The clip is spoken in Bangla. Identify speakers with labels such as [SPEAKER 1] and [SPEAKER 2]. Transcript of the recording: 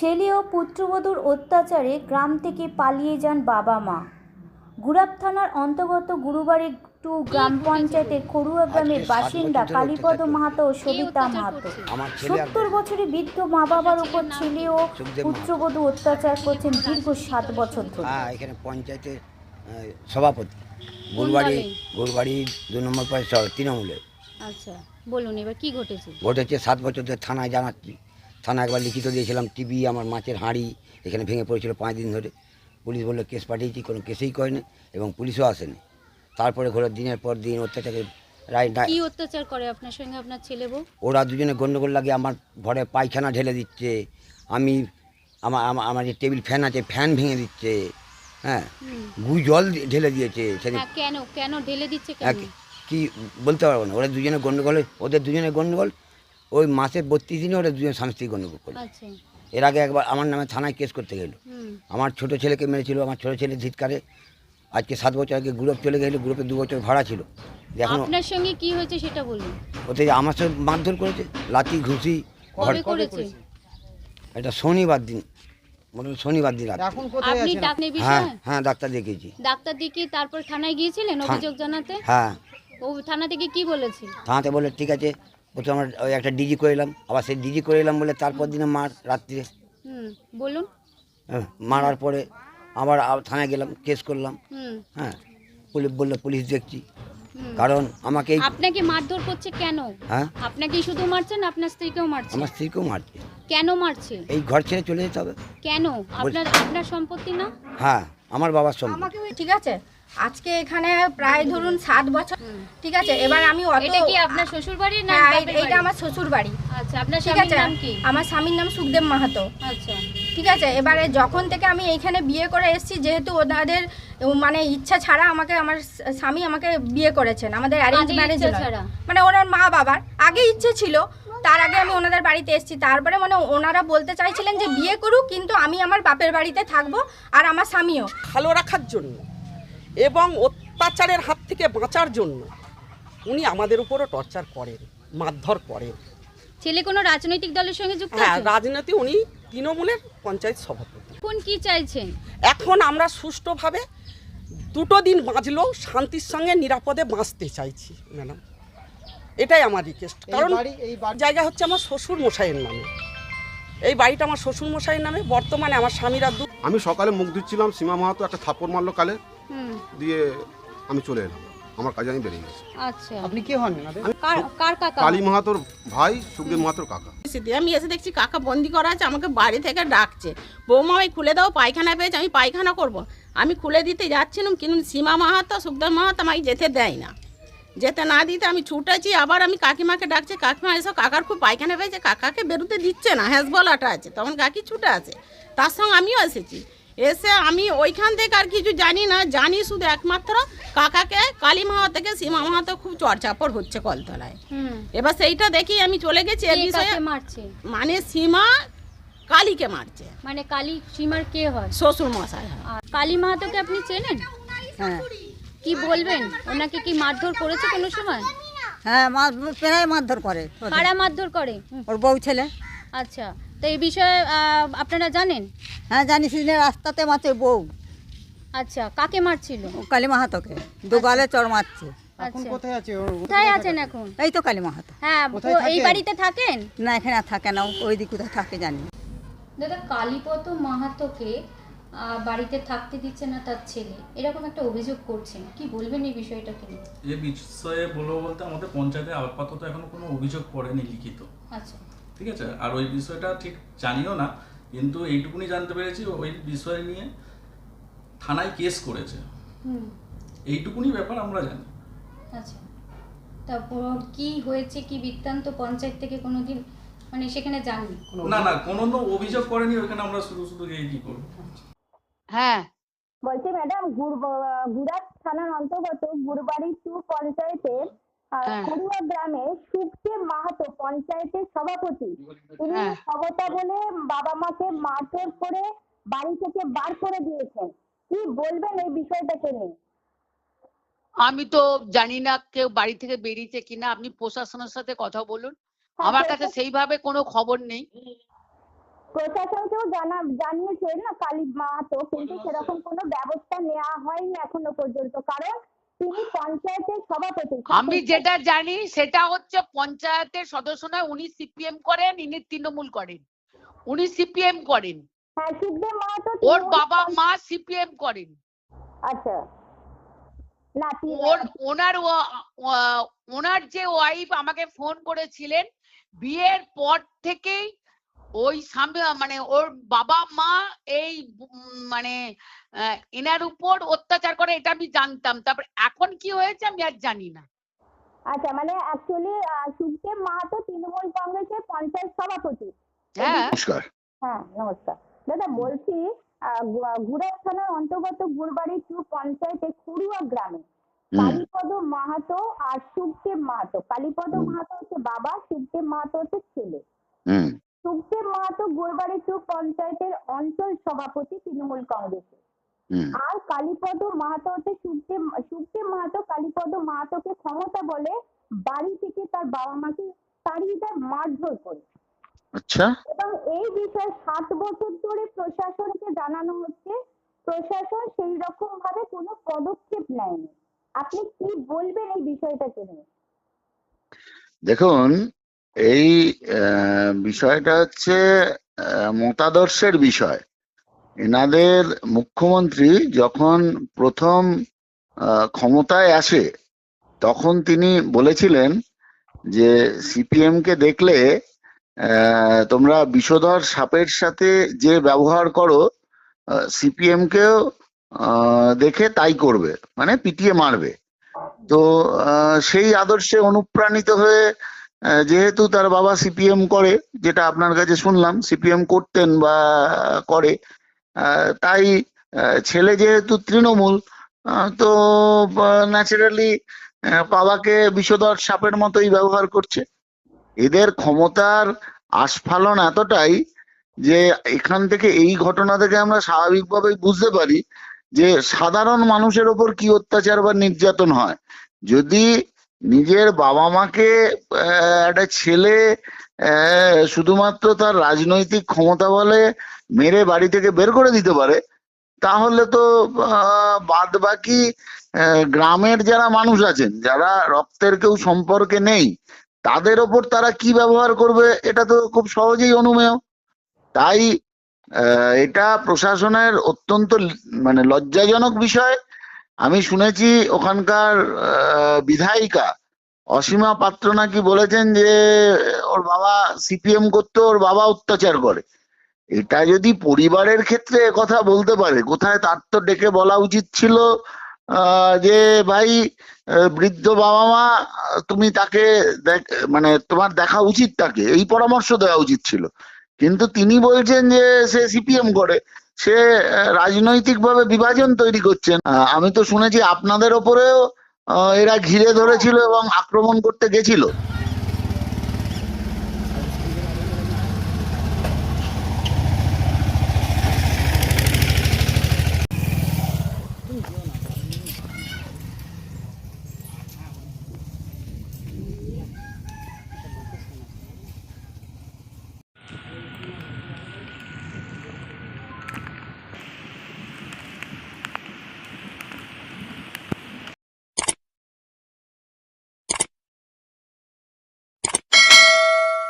[SPEAKER 1] ছেলে ও পুত্রবধূর অত্যাচারে গ্রাম থেকে পালিয়ে যান বাবা মা। গুরাব থানার অন্তর্গত গুরুবাড়ি টু গ্রাম পঞ্চায়েতের খড়ুয়া গ্রামের বাসিন্দা কালীপদ মাহাতো ও সবিতা মাহাতো। সত্তর বছরের বৃদ্ধ মা বাবার উপর ছেলে ও পুত্রবধূ অত্যাচার করছেন দীর্ঘ সাত বছর ধরে।
[SPEAKER 2] হ্যাঁ এখানে পঞ্চায়েতের সভাপতি। গোলবাড়ি
[SPEAKER 3] দলে?
[SPEAKER 2] গোলবাড়ি দু নম্বর পরে স- তৃণমূলের।
[SPEAKER 3] আচ্ছা বলুন এবার কি ঘটেছে?
[SPEAKER 2] ঘটেছে সাত বছর ধরে থানায় জানাচ্ছি। থানায় একবার লিখিত দিয়েছিলাম টিভি আমার মাছের হাঁড়ি এখানে ভেঙে পড়েছিল পাঁচ দিন ধরে। পুলিশ বলল কেস পাঠিয়েছি কোনো কেসেই করেনি এবং পুলিশও আসেনি। তারপরে ঘরে দিনের পর দিন অত্যাচারের রায়
[SPEAKER 3] কি অত্যাচার করে আপনার সঙ্গে আপনার ছেলে বউ?
[SPEAKER 2] ওরা দুজনে গন্ডগোল লাগে আমার ঘরে পায়খানা ঢেলে দিচ্ছে। আমি আমার আমার- যে টেবিল ফ্যান আছে ফ্যান ভেঙে দিচ্ছে। হ্যাঁ। গু জল ঢেলে দিয়েছে
[SPEAKER 3] হ্যাঁ কেন কেন ঢেলে দিচ্ছে
[SPEAKER 2] কি বলতে পারব না ওরা দুজনে গন্ডগোল ওদের দুজনে গন্ডগোল ওই মাসে বত্রিশ দিনে ওরা দুজন স্বামী স্ত্রী গন্ডগোল করে
[SPEAKER 3] আচ্ছা।
[SPEAKER 2] এর আগে একবার আমার নামে থানায় কেস করতে গেল। আমার ছোট ছেলেকে মেরেছিল আমার ছোট ছেলে ধিৎকারে। আজকে সাত বছর আগে গ্রুপ চলে গেল গ্রুপে দু বছর ভাড়া ছিল। এখন
[SPEAKER 3] আপনার সঙ্গে কি হয়েছে সেটা বলুন।
[SPEAKER 2] ওতে আমার সাথে মারধর করেছে লাঠি ঘুষি।
[SPEAKER 3] করেছে?
[SPEAKER 2] এটা শনিবার দিন মোটামুটি শনিবার দিন রাত।
[SPEAKER 4] এখন কোথায়
[SPEAKER 3] আপনি
[SPEAKER 4] আছেন?
[SPEAKER 3] ডাকনে
[SPEAKER 2] হ্যাঁ হ্যাঁ ডাক্তার দেখিয়েছি।
[SPEAKER 3] ডাক্তার দিকে তারপর থানায় গিয়েছিলেন অভিযোগ জানাতে?
[SPEAKER 2] হ্যাঁ।
[SPEAKER 3] ও থানা থেকে কি বলেছে?
[SPEAKER 2] থানাতে বলে ঠিক আছে প্রথমে আমরা ওই একটা ডিজি করে এলাম আবার সেই ডিজি করে এলাম বলে তারপর দিনে মার রাত্রিরে।
[SPEAKER 3] হুম বলুন।
[SPEAKER 2] হ্যাঁ, মারার পরে আবার থানায় গেলাম কেস করলাম। হ্যাঁ পুলিশ বলল পুলিশ দেখছি। কারণ আমাকে
[SPEAKER 3] আপনাকে মারধর করছে কেন?
[SPEAKER 2] হ্যাঁ?
[SPEAKER 3] আপনাকে শুধু মারছে না আপনার স্ত্রীকেও মারছে?
[SPEAKER 2] আমার স্ত্রীকেও মারছে।
[SPEAKER 3] কেন মারছে?
[SPEAKER 2] এই ঘর ছেড়ে চলে যেতে হবে।
[SPEAKER 3] কেন? আপনার আপনার সম্পত্তি না?
[SPEAKER 2] হ্যাঁ আমার বাবার সম্পত্তি।
[SPEAKER 5] আমাকে ঠিক আছে? আজকে এখানে প্রায় ধরুন সাত বছর। ঠিক আছে এবার আমি অত
[SPEAKER 3] এটা কি আপনার শ্বশুর বাড়ি না
[SPEAKER 5] হ্যাঁ
[SPEAKER 3] বাপের
[SPEAKER 5] এইটা
[SPEAKER 3] বাড়ি?
[SPEAKER 5] আমার শ্বশুর বাড়ি
[SPEAKER 3] আচ্ছা আপনার
[SPEAKER 5] ঠিক
[SPEAKER 3] স্বামীর
[SPEAKER 5] আছে
[SPEAKER 3] নাম কি?
[SPEAKER 5] আমার স্বামীর নাম সুখদেব মাহাতো।
[SPEAKER 3] আচ্ছা।
[SPEAKER 5] ঠিক আছে এবারে যখন থেকে আমি এইখানে বিয়ে করে এসেছি যেহেতু ওনাদের মানে ইচ্ছা ছাড়া আমাকে আমার স্বামী আমাকে বিয়ে করেছেন আমাদের অ্যারেঞ্জ ম্যারেজ মানে ওনার মা বাবার আগে ইচ্ছে ছিল তার আগে আমি ওনাদের বাড়িতে এসেছি। তারপরে মানে ওনারা বলতে চাইছিলেন যে বিয়ে করুক কিন্তু আমি আমার বাপের বাড়িতে থাকব আর আমার স্বামীও।
[SPEAKER 6] ভালো রাখার জন্য। এবং অত্যাচারের হাত থেকে বাঁচার জন্য উনি আমাদের উপরও টর্চার করেন মারধর করেন।
[SPEAKER 3] ছেলে কোনো রাজনৈতিক দলের সঙ্গে যুক্ত
[SPEAKER 6] হ্যাঁ রাজনীতি উনি তৃণমূলের পঞ্চায়েত সভাপতি।
[SPEAKER 3] এখন কি চাইছেন?
[SPEAKER 6] এখন আমরা সুষ্ঠুভাবে দুটো দিন বাঁচলেও শান্তির সঙ্গে নিরাপদে বাঁচতে চাইছি ম্যাডাম। এটাই আমার রিকোয়েস্ট কারণ
[SPEAKER 4] এই
[SPEAKER 6] জায়গা হচ্ছে আমার শ্বশুর মশাইয়ের নামে। এই বাড়িটা আমার শ্বশুর মশাইয়ের নামে। বর্তমানে আমার স্বামীরা দু
[SPEAKER 7] আমি সকালে মুখ ধুচ্ছিলাম সীমা মাহাতো একটা থাপ্পড় মারলো কালে। দিয়ে আমি চলে এলাম। আমার কাজে আমি বেরিয়ে গেছি।
[SPEAKER 3] আচ্ছা।
[SPEAKER 4] আপনি কে হন?
[SPEAKER 3] কার কার কাকা?
[SPEAKER 7] কালী মাহাতোর ভাই সুখদেব মাহাতোর কাকা।
[SPEAKER 8] আমি এসে দেখছি কাকা বন্দি করা আছে আমাকে বাড়ি থেকে ডাকছে। বৌমা ওই খুলে দাও পায়খানা পেয়েছে আমি পায়খানা করব। আমি খুলে দিতে যাচ্ছিলাম কিন্তু সীমা মাহাতো সুখদেব মাহাতো আমাকে যেতে দেয় না। যেতে না দিতে আমি ছুটেছি আবার আমি কাকিমাকে ডাকছি কাকিমা এসব কাকার খুব পায়খানা পেয়েছে কাকাকে বেরোতে দিচ্ছে না হ্যাঁসবলাটা আছে তখন কাকি ছুটে আছে তার সঙ্গে আমিও এসেছি। এসে আমি ওইখান থেকে আর কিছু জানি না জানি শুধু একমাত্র কাকাকে কালী মাহাতো থেকে সীমা মাহাতো খুব চর্চাপড় হচ্ছে কলতলায়। এবার সেইটা দেখি আমি চলে গেছি এর বিষয়ে
[SPEAKER 3] মারছে?
[SPEAKER 8] মানে সীমা কালীকে মারছে।
[SPEAKER 3] মানে কালী সীমার কে হয়?
[SPEAKER 8] শ্বশুর মশাই হয়।
[SPEAKER 3] আর কালী মাহাতোকে আপনি চেনেন?
[SPEAKER 9] হ্যাঁ।
[SPEAKER 3] কি বলবেন? ওনাকে কি মারধর করেছে কোনো সময়?
[SPEAKER 9] হ্যাঁ প্রায় মারধর করে।
[SPEAKER 3] কারা মারধর করে?
[SPEAKER 9] ওর বউ ছেলে।
[SPEAKER 3] আচ্ছা তো এই বিষয়ে আপনারা জানেন?
[SPEAKER 9] হ্যাঁ জানিস না রাস্তাতে মারছে বউ।
[SPEAKER 3] আচ্ছা কাকে মারছিল?
[SPEAKER 9] ও কালী মাহাতোকে দুগালে চড় মারছে।
[SPEAKER 4] এখন
[SPEAKER 3] আচ্ছা
[SPEAKER 4] কোথায় আছে
[SPEAKER 3] কোথায় আছেন এখন?
[SPEAKER 9] এই তো কালী মাহাতো
[SPEAKER 3] হ্যাঁ এই বাড়িতে থাকেন?
[SPEAKER 9] না এখানে থাকে না ওই দিক কোথায় থাকে জানি।
[SPEAKER 3] দাদা কালীপদ মাহাতোকে বাড়িতে থাকতে দিচ্ছে না তার ছেলে। এরকম একটা অভিযোগ করছেন। কি বলবেন এই বিষয়টাকে নিয়ে?
[SPEAKER 10] এ বিষয়ে বলব বলতে আমাদের পঞ্চায়েতে আপাতত এখনও কোনো অভিযোগ পড়েনি লিখিত।
[SPEAKER 3] আচ্ছা।
[SPEAKER 10] ঠিক আছে? আর ওই বিষয়টা ঠিক জানিও না। কিন্তু এইটুকুনি জানতে পেরেছি ওই বিষয় নিয়ে থানায় কেস করেছে। এইটুকুনি ব্যাপার আমরা জানি।
[SPEAKER 3] আচ্ছা। তারপর কি হয়েছে কি বৃত্তান্ত পঞ্চায়েত থেকে কোনোদিন মানে সেখানে যাননি?
[SPEAKER 10] না না কোনো অভিযোগ করেনি ওইখানে আমরা শুধু শুধু গিয়ে কি করব।
[SPEAKER 1] হ্যাঁ। বলছি ম্যাডাম গুড়াত থানার অন্তর্গত গুরবাড়ি টু পঞ্চায়েতের। খড়ুয়া গ্রামে সুখদেব মাহাতো পঞ্চায়েতের সভাপতি। তিনি
[SPEAKER 9] হ্যাঁ।
[SPEAKER 1] ক্ষমতা বলে বাবা মাকে মারধর করে বাড়ি থেকে বার করে দিয়েছেন। কি বলবেন এই বিষয়টাকে নিয়ে
[SPEAKER 11] আমি তো জানি না কেউ বাড়ি থেকে বেরিয়েছে কিনা। আপনি প্রশাসনের সাথে কথা বলুন। আমার কাছে সেইভাবে কোনো খবর নেই।
[SPEAKER 1] প্রশাসনকেও জানা জানিয়েছে না কালী মাহাতো কিন্তু সেরকম কোনো ব্যবস্থা নেওয়া হয়নি এখনও পর্যন্ত। কারণ তিনি পঞ্চায়েতের সভাপতি
[SPEAKER 11] আমি যেটা জানি সেটা হচ্ছে পঞ্চায়েতের সদস্য নয় উনি সিপিএম করেন ইনি তৃণমূল করেন। উনি সিপিএম করেন।
[SPEAKER 1] হ্যাঁ মাহাতো
[SPEAKER 11] ওর বাবা মা সিপিএম করেন।
[SPEAKER 1] আচ্ছা। না
[SPEAKER 11] ওর ওনার ওনার যে ওয়াইফ আমাকে ফোন করেছিলেন বিয়ের পর থেকেই ওই মানে ওর বাবা মা এই মানে আহ, এনার উপর অত্যাচার করে এটা আমি জানতাম। তারপর এখন কি হয়েছে আমি আর জানি না।
[SPEAKER 1] আচ্ছা মানে অ্যাকচুয়ালি সুখদেব মাহাতো তৃণমূল কংগ্রেসের পঞ্চায়েত সভাপতি।
[SPEAKER 11] হ্যাঁ।
[SPEAKER 7] নমস্কার।
[SPEAKER 1] হ্যাঁ নমস্কার। দাদা বলছি আহ, গু- গুড়াপ থানার অন্তর্গত গুড়বাড়ি টু পঞ্চায়েতে খুড়ুয়া গ্রামে কালীপদ মাহাতো আর সুখদেব মাহাতো। কালীপদ মাহাতো হচ্ছে বাবা সুখদেব মাহাতো হচ্ছে ছেলে।
[SPEAKER 7] হুম।
[SPEAKER 1] সুখদেব মাহাতো গুড়বাড়ি টু পঞ্চায়েতের অঞ্চল সভাপতি তৃণমূল কংগ্রেসের। আর কালীপদ মাহাতো হচ্ছে সুখদেব সুখদেব মাহাতো কালীপদ মাহাতোকে ক্ষমতা বলে বাড়ি থেকে তার বাবা মাকে তাড়িয়ে দেয় মারধর করে।
[SPEAKER 7] আচ্ছা।
[SPEAKER 1] এবং এই বিষয়ে সাত বছর ধরে প্রশাসনকে জানানো হচ্ছে প্রশাসন সেই রকম ভাবে কোনো পদক্ষেপ নেয়নি। আপনি কি বলবেন এই বিষয়টাকে নিয়ে
[SPEAKER 4] দেখুন এই বিষয়টা হচ্ছে মতাদর্শের বিষয়। এনাদের মুখ্যমন্ত্রী যখন প্রথম ক্ষমতায় আসে, তখন তিনি বলেছিলেন যে সিপিএম কে দেখলে তোমরা বিষধর সাপের সাথে যে ব্যবহার করো সিপিএম কেও দেখে তাই করবে। মানে পিটিয়ে মারবে। তো সেই আদর্শে অনুপ্রাণিত হয়ে যেহেতু তার বাবা সিপিএম করে, যেটা আপনার কাছে শুনলাম, সিপিএম করতেন বা করে তাই ছেলে যেহেতু তৃণমূল তো ন্যাচারালি বাবাকে বিষধর সাপের মতোই ব্যবহার করছে। এদের ক্ষমতার আস্ফালন এতটাই যে এখান থেকে এই ঘটনা থেকে আমরা স্বাভাবিকভাবেই বুঝতে পারি যে সাধারণ মানুষের ওপর কি অত্যাচার বা নির্যাতন হয়। যদি নিজের বাবা মাকে একটা ছেলে শুধুমাত্র তার রাজনৈতিক ক্ষমতা বলে মেরে বাড়ি থেকে বের করে দিতে পারে, তাহলে তো বাদ বাকি গ্রামের যারা মানুষ আছেন, যারা রক্তের কেউ সম্পর্কে নেই, তাদের ওপর তারা কি ব্যবহার করবে, এটা তো খুব সহজেই অনুমেয়। তাই এটা প্রশাসনের অত্যন্ত মানে লজ্জাজনক বিষয়। আমি শুনেছি ওখানকার বিধায়িকা অসীমা পাত্র নাকি বলেছেন যে, ওর বাবা সিপিএম করতে, ওর বাবা অত্যাচার করে। এটা যদি পরিবারের ক্ষেত্রে কথা বলতে পারে, কোথায় তার তো ডেকে বলা উচিত ছিল যে ভাই বৃদ্ধ বাবা মা, তুমি তাকে মানে তোমার দেখা উচিত তাকে, এই পরামর্শ দেওয়া উচিত ছিল। কিন্তু তিনি বলছেন যে সে সিপিএম করে। সে রাজনৈতিক ভাবে বিভাজন তৈরি করছেন। আমি তো শুনেছি আপনাদের ওপরেও এরা ঘিরে ধরেছিল এবং আক্রমণ করতে গেছিল।